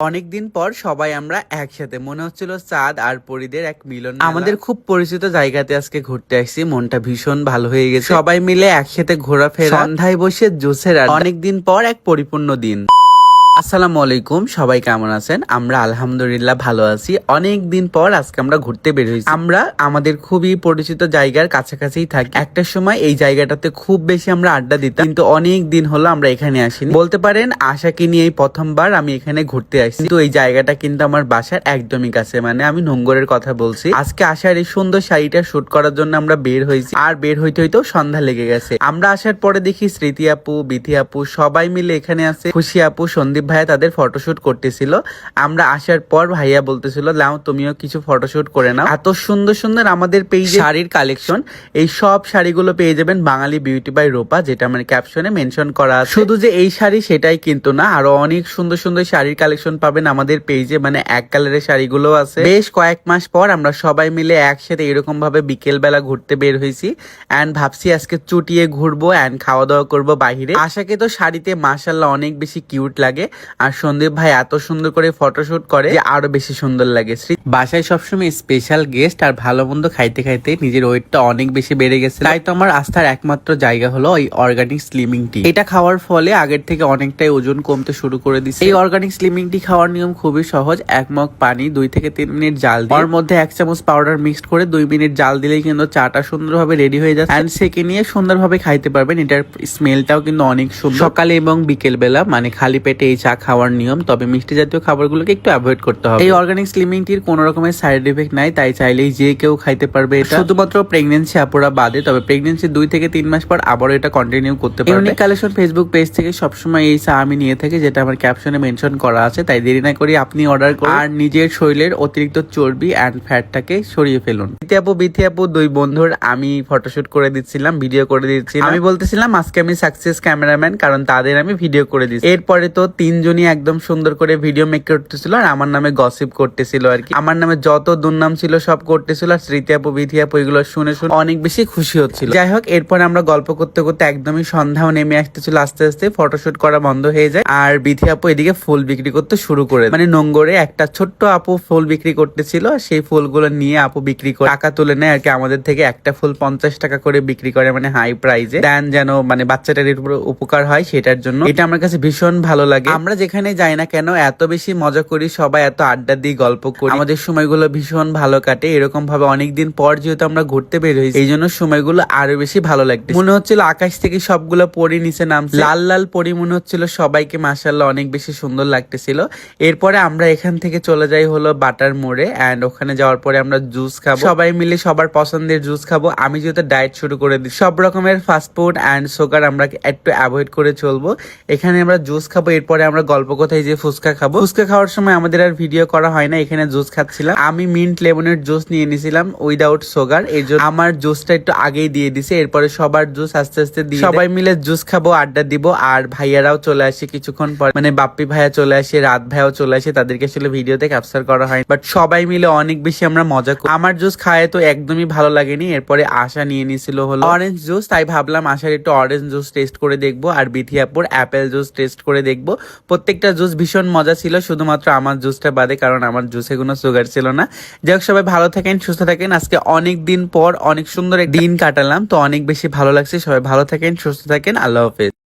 অনেকদিন পর সবাই আমরা একসাথে। মনে হচ্ছিল চাঁদ আর পরিদের এক মিলন আমাদের খুব পরিচিত জায়গাতে আজকে ঘুরতে আসছি মনটা ভীষণ ভালো হয়ে গেছে। সবাই মিলে একসাথে ঘোরাফেরা। সন্ধ্যায় বসে জোসের অনেকদিন পর এক পরিপূর্ণ দিন। আসসালামু আলাইকুম, সবাই কেমন আছেন? আমরা আলহামদুলিল্লাহ ভালো আছি। অনেক দিন পর আজকে আমরা ঘুরতে বের হয়েছি। আমরা আমাদের খুবই পরিচিত জায়গার কাছাকাছিই থাকি। একটা সময় এই জায়গাটাতে খুব বেশি আমরা আড্ডা দিতাম। কিন্তু অনেক দিন হলো আমরা এখানে আসিনি। বলতে পারেন, আশাকে নিয়ে এই প্রথমবার আমি এখানে ঘুরতে আসছি। তো এই জায়গাটা কিন্তু আমার বাসার একদমই কাছে। মানে আমি নোঙ্গরের কথা বলছি। আজকে আসার এই সুন্দর শাড়িটা শুট করার জন্য আমরা বের হয়েছি। আর বের হইতে হইতেও সন্ধ্যা লেগে গেছে। আমরা আসার পরে দেখি স্মৃতি আপু, বিথি আপু সবাই মিলে এখানে আছে। খুশি আপু, সন্দীপ ভাইয়া তাদের ফটোশুট করতেছিল। আমরা আসার পর ভাইয়া বলতেছিল লাও তুমিও কিছু ফটোশুট করে নাও। এত সুন্দর সুন্দর আমাদের পেজে শাড়ির কালেকশন এই সব শাড়িগুলো পেয়ে যাবেন বাঙালি বিউটি বাই রোপা যেটা আমার ক্যাপশনে মেনশন করা শুধু যে এই শাড়ি সেটাই কিন্তু না আরও অনেক সুন্দর সুন্দর শাড়ির কালেকশন পাবেন আমাদের পেজে মানে এক কালারের শাড়িগুলো আছে। বেশ কয়েক মাস পর আমরা সবাই মিলে একসাথে এরকম ভাবে বিকেল বেলা ঘুরতে বের হয়েছি এন্ড ভাবছি আজকে চুটিয়ে ঘুরবো এন্ড খাওয়া দাওয়া করব বাইরে আশাকে তো শাড়িতে মাসাল্লাহ অনেক বেশি কিউট লাগে আর সন্দীপ ভাই এত সুন্দর করে ফটোশুট করে যে আরও বেশি সুন্দর লাগে। শ্রী- বাসায় সবসময় স্পেশাল গেস্ট আর ভালো মন্দ খাইতে খাইতে নিজের ওয়েটটা অনেক বেশি বেড়ে গেছে। তাই তো আমার আস্থার একমাত্র জায়গা হলো ওই অর্গানিক স্লিমিং টি এটা খাওয়ার ফলে আগের থেকে অনেকটাই ওজন কমতে শুরু করে দিচ্ছে এই অর্গানিক স্লিমিং টি খাওয়ার নিয়ম খুবই সহজ। এক মগ পানি, দুই থেকে তিন মিনিট জাল দিয়ে, ওর মধ্যে এক চামচ পাউডার মিক্সড করে দুই মিনিট জাল দিলেই কিন্তু চাটা সুন্দরভাবে রেডি হয়ে যাচ্ছে। এন্ড সেকে নিয়ে সুন্দরভাবে খাইতে পারবেন। এটার স্মেলটাও কিন্তু অনেক সুন্দর। সকালে এবং বিকেল বেলা মানে খালি পেটে এই চা খাওয়ার নিয়ম তবে মিষ্টি জাতীয় খাবারগুলোকে একটু অ্যাভয়েড করতে হবে। এই অর্গানিক স্লিমিং টির কোনো রকমের সাইড এফেক্ট নাই তাই চাইলেই যে কেউ খাইতে পারবে এটা। শুধুমাত্র প্রেগনেন্সি আপুরা বাদে তবে প্রেগনেন্সি দুই থেকে তিন মাস পর আবারও এটা কন্টিনিউ করতে পারবে। ইউনিক কালেকশন ফেসবুক পেজ থেকে সবসময় এই চা আমি নিয়ে থাকি যেটা আমার ক্যাপশনে মেনশন করা আছে তাই দেরি না করে আপনি অর্ডার করুন। আর নিজের শরীরের অতিরিক্ত চর্বি অ্যান্ড ফ্যাটটাকে সরিয়ে ফেলুন। বিথি আপু বিথি আপু দুই বন্ধুর আমি ফটোশুট করে দিচ্ছিলাম ভিডিও করে দিচ্ছিলাম। আমি বলতেছিলাম আজকে আমি সাকসেস ক্যামেরাম্যান কারণ তাদের আমি ভিডিও করে দিচ্ছি। এরপরে তো তিনজনই একদম সুন্দর করে ভিডিও মেক করতেছিল আর আমার নামে গসিপ করতেছিল আর কি। আমার নামে যত দুর্নাম ছিল, সব করতেছিল আর স্মৃতি আপু বিথি আপু এগুলো শুনে শুনে অনেক বেশি খুশি হচ্ছিল। যাই হোক, এরপরে আমরা গল্প করতে করতে একদমই সন্ধ্যাও নেমে আসতেছিল, আস্তে আস্তে ফটোশুট করা বন্ধ হয়ে যায় আর বিথি আপু এদিকে ফুল বিক্রি করতে শুরু করে মানে নোংরে একটা ছোট্ট আপু ফুল বিক্রি করতেছিল, সেই ফুলগুলো নিয়ে আপু বিক্রি করে টাকা তুলে নেয় আর কি। আমাদের থেকে একটা ফুল পঞ্চাশ টাকা করে বিক্রি করে মানে হাই প্রাইজে দেন যেন মানে বাচ্চাটার উপর উপকার হয় সেটার জন্য। এটা আমার কাছে ভীষণ ভালো লাগে। আমরা যেখানে যাই না কেন, এত বেশি মজা করি, সবাই এত আড্ডা দিই গল্প করি। আমাদের সময়গুলো ভীষণ ভালো কাটে, এরকম ভাবে অনেকদিন পর যেহেতু আমরা ঘুরতে বের হয়েছি, এই জন্য সময়গুলো আরও বেশি ভালো লাগছে মনে হচ্ছিল আকাশ থেকে সবগুলো পরি নিচে নাম লাল লাল পরি মনে হচ্ছিল সবাইকে মাসাল্লাহ অনেক বেশি সুন্দর লাগতেছিল। এরপরে আমরা এখান থেকে চলে যাই হলো বাটার মোড়ে এন্ড ওখানে যাওয়ার পরে আমরা জুস খাব। সবাই মিলে সবার পছন্দের জুস খাব। আমি যেহেতু ডায়েট শুরু করে দিই, সব রকমের ফাস্ট ফুড অ্যান্ড সুগার আমরা একটু অ্যাভয়েড করে চলবো। এখানে আমরা জুস খাব, এরপরে আমরা গল্প কোথায় যে ফুচকা খাব। ফুচকা খাওয়ার সময় আমাদের আর ভিডিও করা হয় না এখানে জুস খাচ্ছিলাম। আমি মিন্ট লেমনের জুস নিয়ে নিয়েছিলাম উইদাউট সুগার এই জন্য আমার জুসটা একটু আগেই দিয়ে দিছে এরপরে সবার জুস আস্তে আস্তে দিয়ে সবাই মিলে জুস খাব আড্ডা দিব আর ভাইয়ারাও চলে আসে কিছুক্ষণ পর। মানে বাপ্পি ভাইয়া চলে আসে রাত ভাইয়াও চলে আসে তাদেরকে আসলে ভিডিওতে ক্যাপচার করা হয় বাট সবাই মিলে অনেক বেশি আমরা মজা করি। আমার জুস খায় তো একদমই ভালো লাগেনি এরপরে আশা নিয়ে নিছিল হলো। অরেঞ্জ জুস তাই ভাবলাম আশার একটু অরেঞ্জ জুস টেস্ট করে দেখব আর বিথিয়াপুর অ্যাপেল জুস টেস্ট করে দেখব। প্রত্যেকটা জুস ভীষণ মজা ছিল, শুধুমাত্র আমার জুসটা বাদে, কারণ আমার জুসে কোনো সুগার ছিল না। যাই হোক, সবাই ভালো থাকেন, সুস্থ থাকেন। আজকে অনেক দিন পর অনেক সুন্দর দিন কাটালাম, তো অনেক বেশি ভালো লাগছে। সবাই ভালো থাকেন, সুস্থ থাকেন। আল্লাহ হাফেজ।